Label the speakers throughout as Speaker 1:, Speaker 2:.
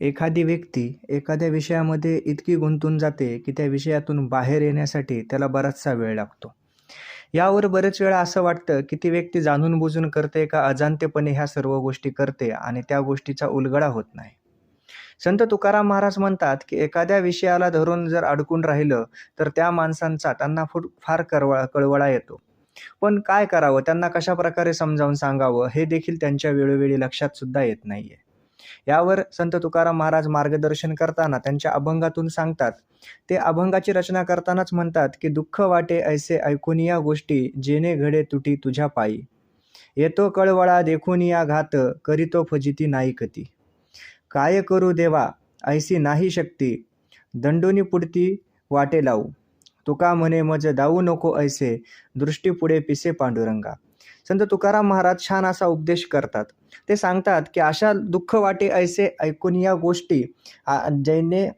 Speaker 1: एखादी व्यक्ती एखाद्या विषयामध्ये इतकी गुंतून जाते की त्या विषयातून बाहेर येण्यासाठी त्याला बराचसा वेळ लागतो. यावर बरेच वेळा असं वाटतं की ती व्यक्ती जाणून बुजून करते का अजाणतेपणे ह्या सर्व गोष्टी करते आणि त्या गोष्टीचा उलगडा होत नाही. संत तुकाराम महाराज म्हणतात की एखाद्या विषयाला धरून जर अडकून राहिलं तर त्या माणसांचा त्यांना फुट फार करवळा कळवळा येतो. पण काय करावं? त्यांना कशा प्रकारे समजावून सांगावं? हे देखील त्यांच्या वेळोवेळी लक्षात सुद्धा येत नाहीये. यावर संत तुकाराम महाराज मार्गदर्शन करताना त्यांच्या अभंगातून सांगतात. ते अभंगाची रचना करतानाच म्हणतात की दुःख वाटे ऐसे ऐकून या गोष्टी जेणे घडे तुटी तुझ्या पायी. येतो कळवळा देखून या घात करीतो फजिती नाही कती. काय करू देवा ऐसी नाही शक्ती. दंडोनी पुढती वाटे लावू. तुका म्हणे मज दाऊ नको ऐसे दृष्टी पुढे पिसे पांडुरंगा. संत तुकाराम महाराज छान असा उपदेश करतात. ते सांगतात की अशा दुःख वाटे ऐसे ऐकून या गोष्टी जैने जेने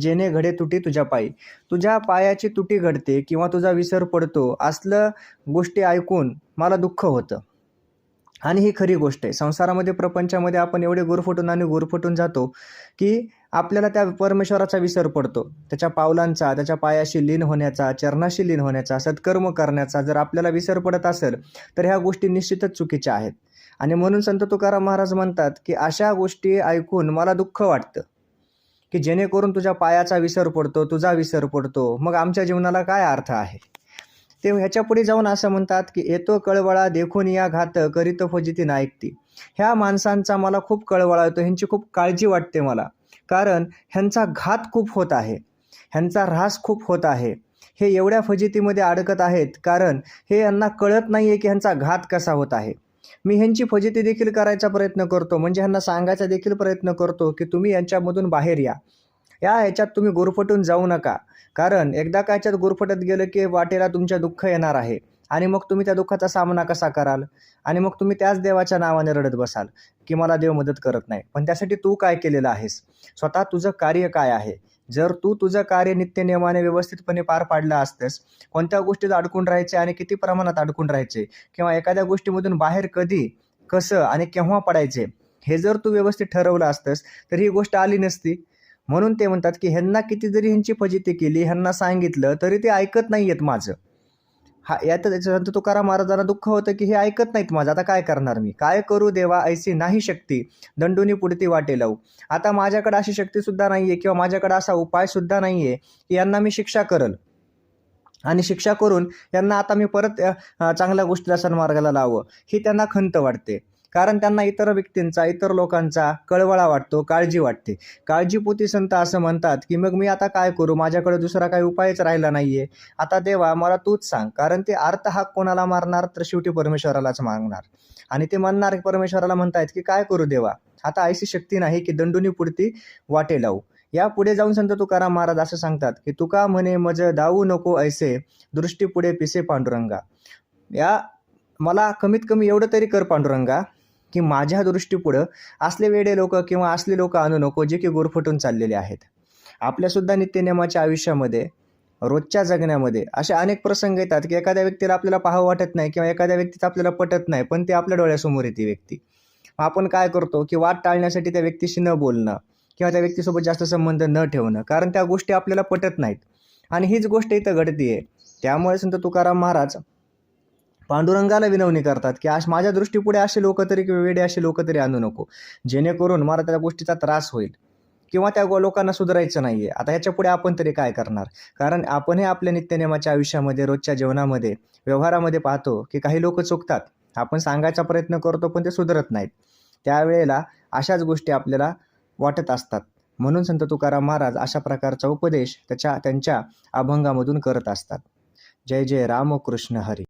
Speaker 1: जेणे घडे तुटी तुझ्या पायी. तुझ्या पायाची तुटी घडते किंवा तुझा विसर पडतो असलं गोष्टी ऐकून मला दुःख होतं. आणि ही खरी गोष्ट आहे. संसारामध्ये प्रपंचामध्ये आपण एवढे गुरफटून आणि गुरफटून जातो की आपल्याला त्या परमेश्वराचा विसर पडतो. त्याच्या पावलांचा त्याच्या पायाशी लीन होण्याचा चरणाशी लीन होण्याचा सत्कर्म करण्याचा जर आपल्याला विसर पडत असेल तर ह्या गोष्टी निश्चितच चुकीच्या आहेत. आणि म्हणून संत तुकाराम महाराज म्हणतात की अशा गोष्टी ऐकून मला दुःख वाटतं. की जेणेकरून तुझ्या पायाचा विसर पडतो तुझा विसर पडतो मग आमच्या जीवनाला काय अर्थ आहे? ते ह्याच्या पुढे जाऊन असं म्हणतात की येतो कळवळा देखून या घात करीत फजिती नायकती ह्या माणसांचा मला खूप कळवळा येतो ह्यांची खूप काळजी वाटते मला. कारण ह्यांचा घात खूप होत आहे. ह्यांचा ऱ्हास खूप होत आहे. हे एवढ्या फजितीमध्ये अडकत आहेत कारण हे यांना कळत नाही आहे की ह्यांचा घात कसा होत आहे. मी ह्यांची फजिती देखील करायचा प्रयत्न करतो म्हणजे ह्यांना सांगायचा देखील प्रयत्न करतो की तुम्ही यांच्यामधून बाहेर या. या ह्याच्यात तुम्ही गुरफटून जाऊ नका. कारण एकदा का ह्याच्यात गुरफटत गेलं की वाटेला तुमच्या दुःख येणार आहे. आणि मग तुम्ही त्या दुःखाचा सामना कसा कराल? आणि मग तुम्ही त्याच देवाच्या नावाने रडत बसाल की मला देव मदत करत नाही. पण त्यासाठी तू काय केलेलं आहेस? स्वतः तुझं कार्य काय आहे? जर तू तुझं कार्य नित्यनियमाने व्यवस्थितपणे पार पाडलं असतंस कोणत्या गोष्टीत अडकून राहायचे आणि किती प्रमाणात अडकून राहायचे? किंवा एखाद्या गोष्टीमधून बाहेर कधी कसं आणि केव्हा पडायचे? हे जर तू व्यवस्थित ठरवलं असतंस तर ही गोष्ट आली नसती. म्हणून ते म्हणतात की ह्यांना किती जरी ह्यांची फजिती केली ह्यांना सांगितलं तरी ते ऐकत नाही आहेत माझं. हा यात संत तुकाराम महाराजांना दुःख होतं की हे ऐकत नाहीत माझं. आता काय करणार मी? काय करू देवा ऐसी नाही शक्ती. दंडुनी पुढती वाटे लावू. आता माझ्याकडे अशी शक्तीसुद्धा नाही आहे किंवा माझ्याकडे असा उपायसुद्धा नाही आहे की यांना मी शिक्षा करल. आणि शिक्षा करून यांना आता मी परत चांगल्या गोष्टीला सन्मार्गाला लावं. ही त्यांना खंत वाटते. कारण त्यांना इतर व्यक्तींचा इतर लोकांचा कळवळा वाटतो काळजी वाटते. काळजीपोती संत असं म्हणतात की मग मी आता काय करू? माझ्याकडे दुसरा काही उपायच राहिला नाहीये. आता देवा मला तूच सांग. कारण ते अर्थ हा कोणाला मारणार? तर शेवटी परमेश्वरालाच मागणार. आणि ते म्हणणार परमेश्वराला म्हणतायत की काय करू देवा? आता ऐशी शक्ती नाही की दंडुनी पुरती वाटे लावू. या पुढे जाऊन संत तुकाराम महाराज असं सांगतात की तुका म्हणे मज दावू नको ऐसे दृष्टी पुढे पिसे पांडुरंगा. या मला कमीत कमी एवढं तरी कर पांडुरंगा. की माझ्या दृष्टीपुढं असले वेडे लोक किंवा असले लोक आणू नको जे की गुरफटून चाललेले आहेत. आपल्यासुद्धा नित्यनियमाच्या आयुष्यामध्ये रोजच्या जगण्यामध्ये असे अनेक प्रसंग येतात की एखाद्या व्यक्तीला आपल्याला पाहावं वाटत नाही किंवा एखाद्या व्यक्तीचं आपल्याला पटत नाही पण ते आपल्या डोळ्यासमोर येते व्यक्ती. मग आपण काय करतो की वाद टाळण्यासाठी त्या व्यक्तीशी न बोलणं किंवा त्या व्यक्तीसोबत जास्त संबंध न ठेवणं कारण त्या गोष्टी आपल्याला पटत नाहीत. आणि हीच गोष्ट इथं घडतीये. त्यामुळे संत तुकाराम महाराज पांडुरंगाला विनवणी करतात की आज माझ्या दृष्टीपुढे असे लोक तरी किंवा वेडे असे लोक तरी आणू नको. जेणेकरून मला त्या गोष्टीचा त्रास होईल. किंवा त्या गो- लोकांना सुधारायचं नाही आहे आता ह्याच्या पुढे आपण तरी काय करणार? कारण आपणही आपल्या नित्यनेमाच्या आयुष्यामध्ये रोजच्या जीवनामध्ये व्यवहारामध्ये पाहतो की काही लोक चुकतात. आपण सांगायचा प्रयत्न करतो पण ते सुधारत नाहीत. त्यावेळेला अशाच गोष्टी आपल्याला वाटत असतात. म्हणून संत तुकाराम महाराज अशा प्रकारचा उपदेश त्याच्या त्यांच्या अभंगामधून करत असतात. जय जय राम कृष्ण हरी.